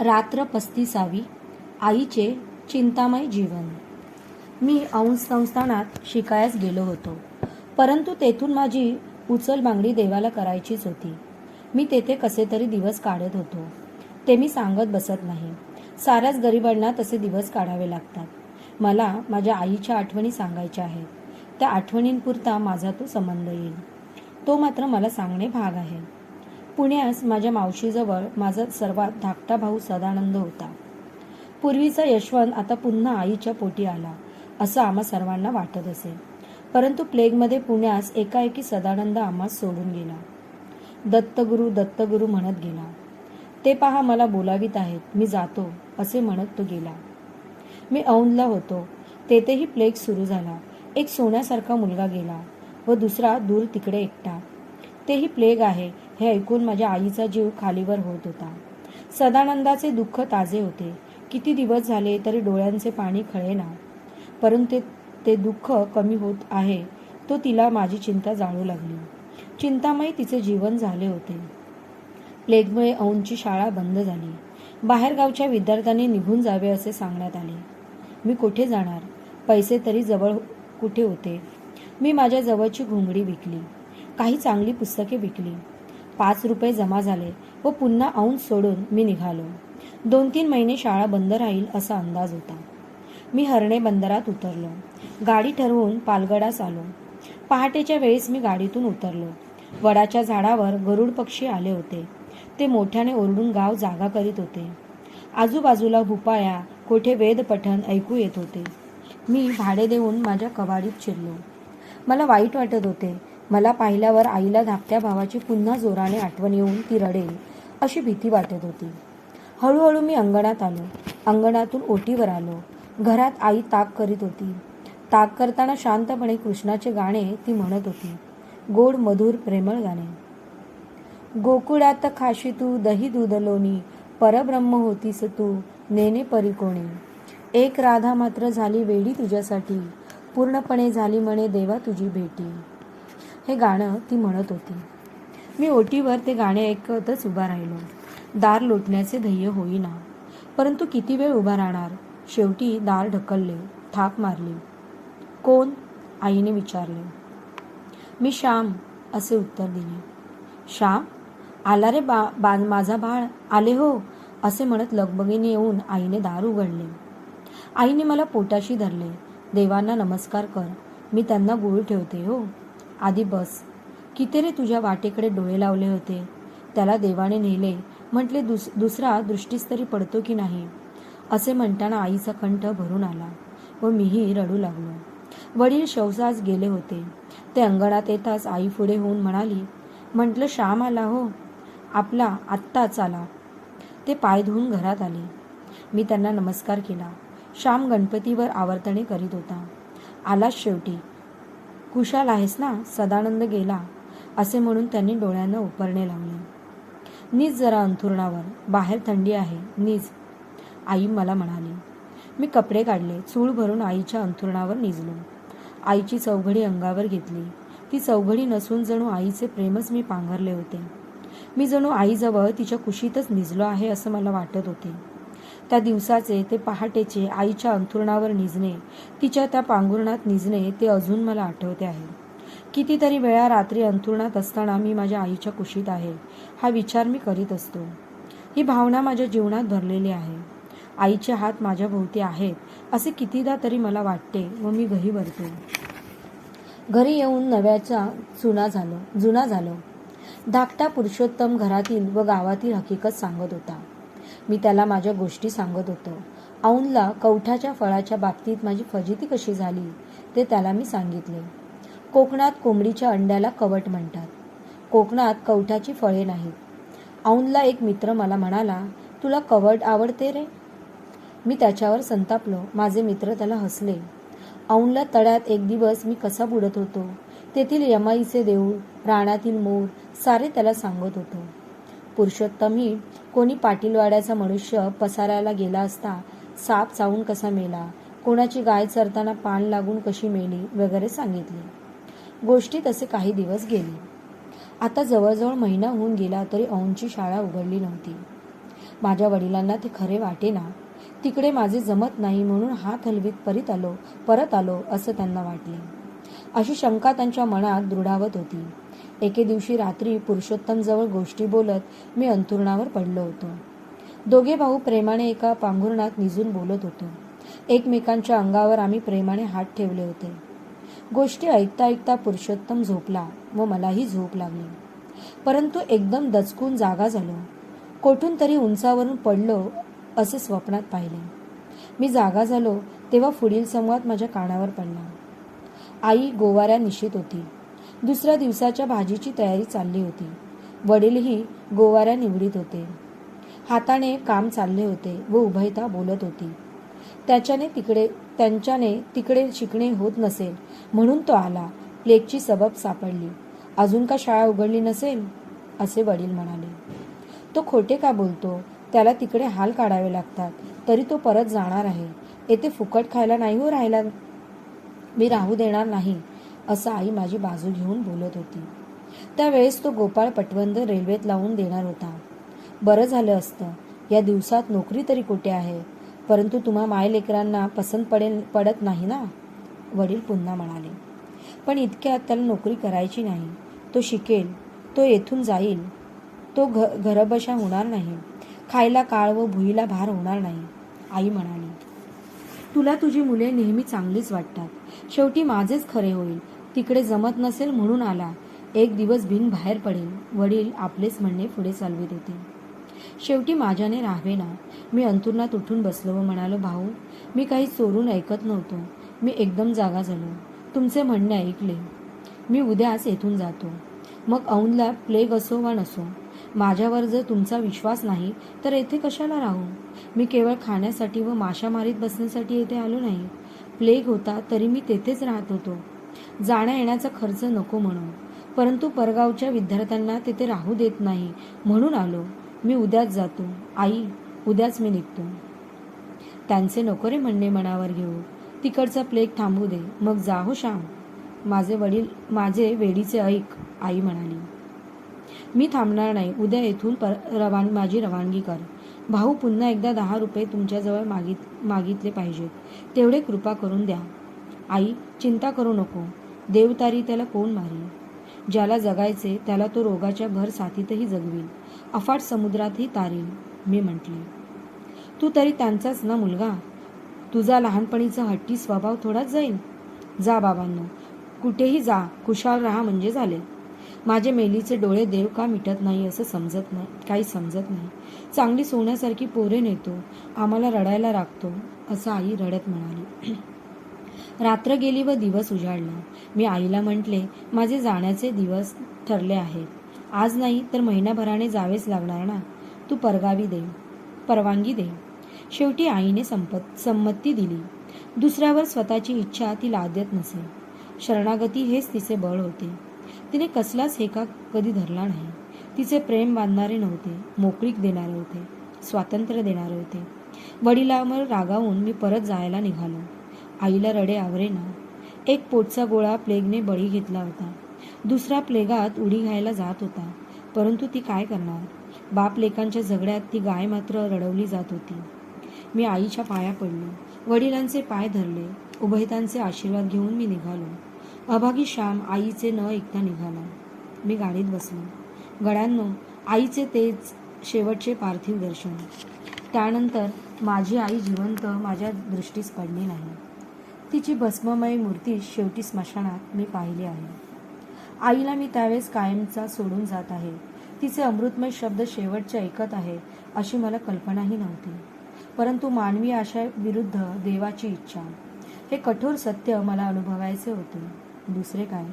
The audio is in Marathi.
रात्र पस्तीसावी आईचे चिंतामय जीवन. मी अंश संस्थानात शिकायस गेलो होतो. परंतु तेथून माझी उचल बांगडी देवाला करायचीच होती. मी तेथे कसे तरी दिवस काढत होतो. ते मी सांगत बसत नाही. साऱ्याच गरिबांना तसे दिवस काढावे लागतात. मला माझ्या आईच्या आठवणी सांगायच्या आहेत. त्या आठवणींपुरता माझा तो संबंध येईल. तो मात्र मला सांगणे भाग आहे. पुण्यास माझ्या मावशीजवळ माझा सर्वात धाकटा भाऊ सदानंद होता. पूर्वीचा यशवंत आता पुन्हा आईच्या पोटी आला असं आम्हा सर्वांना वाटत असे. परंतु प्लेगमध्ये पुण्यास एकाएकी सदानंद आम्हा सोडून गेला. दत्तगुरु दत्तगुरु म्हणत गेला ते पहा मला बोलावीत आहेत मी जातो असे म्हणत तो गेला. मी औंधला होतो. तेथेही प्लेग सुरू झाला. एक सोन्यासारखा मुलगा गेला व दुसरा दूर तिकडे एकटा. तेही प्लेग आहे हे ऐकून माझ्या आईचा जीव खालीवर होत होता. सदानंदाचे दुःख ताजे होते. किती दिवस झाले तरी डोळ्यांचे पाणी खळेना. परंतु ते ते दुःख कमी होत आहे तो तिला माझी चिंता जाणू लागली. चिंतामय तिचे जीवन झाले होते. प्लेगमुळे औंची शाळा बंद झाली. बाहेरगावच्या विद्यार्थ्यांनी निघून जावे असे सांगण्यात आले. मी कुठे जाणार? पैसे तरी जवळ कुठे होते? मी माझ्या जवळची घोंगडी विकली. काही चांगली पुस्तके विकली. पाच रुपये जमा झाले व पुन्हा औंध सोडून मी निघालो. दोन तीन महिने शाळा बंद राहील असा अंदाज होता. मी हरणे बंदरात उतरलो. गाडी ठरवून पालगडास आलो. पहाटेच्या वेळेस मी गाडीतून उतरलो. वडाच्या झाडावर गरुड पक्षी आले होते. ते मोठ्याने ओरडून गाव जागा करीत होते. आजूबाजूला भुपाळ्या कोठे वेदपठण ऐकू येत होते. मी भाडे देऊन माझ्या कवाडीत शिरलो मला वाईट वाटत होते मला पाहिल्यावर आईला धाकट्या भावाची पुन्हा जोराने आठवण येऊन ती रडेल अशी भीती वाटत होती. हळूहळू मी अंगणात आलो. अंगणातून ओटीवर आलो. घरात आई ताक करीत होती. ताक करताना शांतपणे कृष्णाचे गाणे ती म्हणत होती. गोड मधुर प्रेमळ गाणे. गोकुळात खाशी तू दही दूध लोणी परब्रह्म होतीस तू नेने परिकोणे एक राधा मात्र झाली वेडी तुझ्यासाठी पूर्णपणे झाली म्हणे देवा तुझी भेटी. हे गाणं ती म्हणत होती. मी ओटीवर ते गाणे ऐकतच उभा राहिलो. दार लोटण्याचे ध्येय होईना. परंतु किती वेळ उभा राहणार? शेवटी दार ढकलले थाप मारली. कोण? आईने विचारले. मी श्याम असे उत्तर दिले. श्याम? आला रे बा, बा माझा बाळ आले हो असे म्हणत लगबगीने येऊन आईने दार उघडले. आईने मला पोटाशी धरले. देवांना नमस्कार कर मी त्यांना गुळ ठेवते हो. आधी बस. किती रे तुझ्या वाटेकडे डोळे लावले होते? त्याला देवाने नेले. म्हटले दुस दुसरा दृष्टीस तरी पडतो की नाही? असे म्हणताना आईचा कंठ भरून आला व मीही रडू लागलो. वडील शवसास गेले होते. ते अंगणात येताच आई पुढे होऊन म्हणाली म्हटलं श्याम आला हो. आपला आत्ताच आला. ते पाय धुवून घरात आले. मी त्यांना नमस्कार केला. श्याम गणपतीवर आवर्तने करीत होता. आलाच शेवटी. कुशाल आहेस ना? सदानंद गेला. असे म्हणून त्यांनी डोळ्यांना उपरणे लावले. नीज जरा अंथुरणावर. बाहेर थंडी आहे. नीज आई मला म्हणाली. मी कपडे काढले. चूळ भरून आईच्या अंथुरणावर निजलो. आईची चौघडी अंगावर घेतली. ती चौघडी नसून जणू आईचे प्रेमच मी पांघरले होते. मी जणू आईजवळ तिच्या कुशीतच निजलो आहे असं मला वाटत होते. त्या दिवसाचे ते पहाटेचे आईच्या अंथुरणावर निजणे तिच्या त्या पांघुरणात निजणे ते अजून मला आठवते आहे. कितीतरी वेळा रात्री अंथुरणात असताना मी माझ्या आईच्या कुशीत आहे हा विचार मी करीत असतो. ही भावना माझ्या जीवनात भरलेली आहे. आईचे हात माझ्या भोवती आहेत असे कितीदा तरी मला वाटते व मी घरी भरतो घरी येऊन नव्याचा जुना झालो जुना झालो. धाकटा पुरुषोत्तम घरातील व गावातील हकीकत सांगत होता. मी त्याला माझ्या गोष्टी सांगत होतो. औंधला कवठाच्या फळाच्या बाबतीत माझी फजिती कशी झाली ते त्याला मी सांगितले. कोकणात कोंबडीच्या अंड्याला कवट म्हणतात. कोकणात कवठाची फळे नाहीत. औंधला एक मित्र मला म्हणाला तुला कवट आवडते रे? मी त्याच्यावर संतापलो. माझे मित्र त्याला हसले. औंधला तळ्यात एक दिवस मी कसा बुडत होतो तेथील यमाईचे देऊळ रानातील मोर सारे त्याला सांगत होतो. पुरुषोत्तमही कोणी पाटीलवाड्याचा मनुष्य पसारायला गेला असता साप चावून कसा मेला? कोणाची गाय चरताना पान लागून कशी मेली? वगैरे सांगितले. गोष्टी तसे काही दिवस गेले. आता जवळजवळ महिना होऊन गेला तरी औंची शाळा उघडली नव्हती. माझ्या वडिलांना ते खरे वाटेना. तिकडे माझे जमत नाही म्हणून हात हलवीत परत आलो परत आलो असं त्यांना वाटले. अशी शंका त्यांच्या मनात दृढावत होती. एके दिवशी रात्री पुरुषोत्तमजवळ गोष्टी बोलत मी अंथुरणावर पडलो होतो. दोघे भाऊ प्रेमाने एका पांघुरणात निजून बोलत होतो. एकमेकांच्या अंगावर आम्ही प्रेमाने हात ठेवले होते. गोष्टी ऐकता ऐकता पुरुषोत्तम झोपला व मलाही झोप लागली. परंतु एकदम दचकून जागा झालो. कोठून तरी उंचावरून पडलो असे स्वप्नात पाहिले. मी जागा झालो तेव्हा पुढील संवाद माझ्या कानावर पडला. आई गोवाऱ्या निश्चित होती. दुसऱ्या दिवसाच्या भाजीची तयारी चालली होती. वडीलही गोवाऱ्या निवडीत होते. हाताने काम चालले होते व उभयता बोलत होती. त्याच्याने तिकडे त्यांच्याने तिकडे शिकणे होत नसेल म्हणून तो आला. प्लेगची सबब सापडली. अजून का शाळा उघडली नसेल? असे वडील म्हणाले. तो खोटे का बोलतो? त्याला तिकडे हाल काढावे लागतात. तरी तो परत जाणार आहे. येथे फुकट खायला नाही हो राहायला मी राहू देणार नाही. असं आई माझी बाजू घेऊन बोलत होती. त्यावेळेस तो गोपाळ पटवंद रेल्वेत लावून देणार होता. बरं झालं असतं. या दिवसात नोकरी तरी कुठे आहे? परंतु तुम्हा मायलेकरांना पसंत पडेल पडत नाही ना? वडील पुन्हा म्हणाले. पण इतक्यात त्याला नोकरी करायची नाही. तो शिकेल. तो येथून जाईल. तो घ घरबशा होणार नाही. खायला काळ व भुईला भार होणार नाही. आई म्हणाली. तुला तुझी मुले नेहमी चांगलीच वाटतात. शेवटी माझेच खरे होईल. तिकडे जमत नसेल म्हणून आला. एक दिवस भिन बाहेर पडेल वडील आपलेच म्हणणे पुढे चालवित होते. शेवटी माझ्याने राहावे ना मी अंतुरणात उठून बसलो व म्हणालो भाऊ मी काही चोरून ऐकत नव्हतो. मी एकदम जागा झालो. तुमचे म्हणणे ऐकले. मी उद्याच येथून जातो. मग औंधला प्लेग असो वा नसो माझ्यावर जर तुमचा विश्वास नाही तर येथे कशाला राहू? मी केवळ खाण्यासाठी व माशा मारीत बसण्यासाठी येथे आलो नाही. प्लेग होता तरी मी तेथेच राहत होतो. जाण्या येण्याचा खर्च नको म्हणून. परंतु परगावच्या विद्यार्थ्यांना तिथे राहू देत नाही म्हणून आलो. मी उद्याच जातो. आई उद्याच मी निघतो. त्यांचे नको म्हणणे मनावर घेऊ. तिकडचा प्लेग थांबू दे. मग जा हो श्याम. माझे वडील माझे वेडीचे ऐक आई म्हणाली. मी थांबणार नाही. उद्या येथून पर रवान माझी रवानगी कर. भाऊ पुन्हा एकदा दहा रुपये तुमच्याजवळ मागित मागितले पाहिजेत. तेवढे कृपा करून द्या. आई चिंता करू नको. देवतारी त्याला कोण मारी? ज्याला जगायचे त्याला तो रोगाच्या भर साथीतही जगवी अफाट समुद्रातही तारील मी म्हटले. तू तरी त्यांचाच ना मुलगा? तुझा लहानपणीचा हट्टी स्वभाव थोडाच जाईल जा बाबांनो कुठेही जा खुशाल राहा म्हणजे झाले. माझे मेलीचे डोळे देव का मिटत नाही असं समजत नाही काही समजत नाही. चांगली सोन्यासारखी पोरे नेतो आम्हाला रडायला राखतो असं आई रडत म्हणाली. रात्र गेली व दिवस उजाडला. मी आईला म्हटले माझे जाण्याचे दिवस ठरले आहेत. आज नाही तर महिनाभराने जावेच लागणार ना. तू परगावी दे परवानगी दे. शेवटी आईने संपत संमती दिली. दुसऱ्यावर स्वतःची इच्छा ती लादत नसे. शरणागती हेच तिचे बळ होते. तिने कसलाच हेका कधी धरला नाही. तिचे प्रेम बांधणारे नव्हते मोकळीक देणारे होते स्वातंत्र्य देणारे होते. वडिलांवर रागावून मी परत जायला निघालो. आईला रडे आवरेना एक पोटचा गोळा प्लेगने बळी घेतला होता. दुसरा प्लेगात उडी घ्यायला जात होता. परंतु ती काय करणार? बाप लेकांच्या झगड्यात ती गाय मात्र रडवली जात होती. मी आईच्या पाया पडलो. वडिलांचे पाय धरले. उभयतांचे आशीर्वाद घेऊन मी निघालो. अभागी श्याम आईचे न ऐकता निघाला. मी गाडीत बसलो. गड्यांनो आईचे तेच शेवटचे पार्थिव दर्शन. त्यानंतर माझी आई जिवंत माझ्या दृष्टीस पडली नाही. तिची भस्ममय मूर्ती शेवटी स्मशानात मी पाहिली आहे. आईला मी त्यावेळेस कायमचा सोडून जात आहे. तिचे अमृतमय शब्द शेवटचे ऐकत आहे अशी मला कल्पनाही नव्हती. परंतु मानवी आशा विरुद्ध देवाची इच्छा. हे कठोर सत्य मला अनुभवायचे होते. दुसरे काय?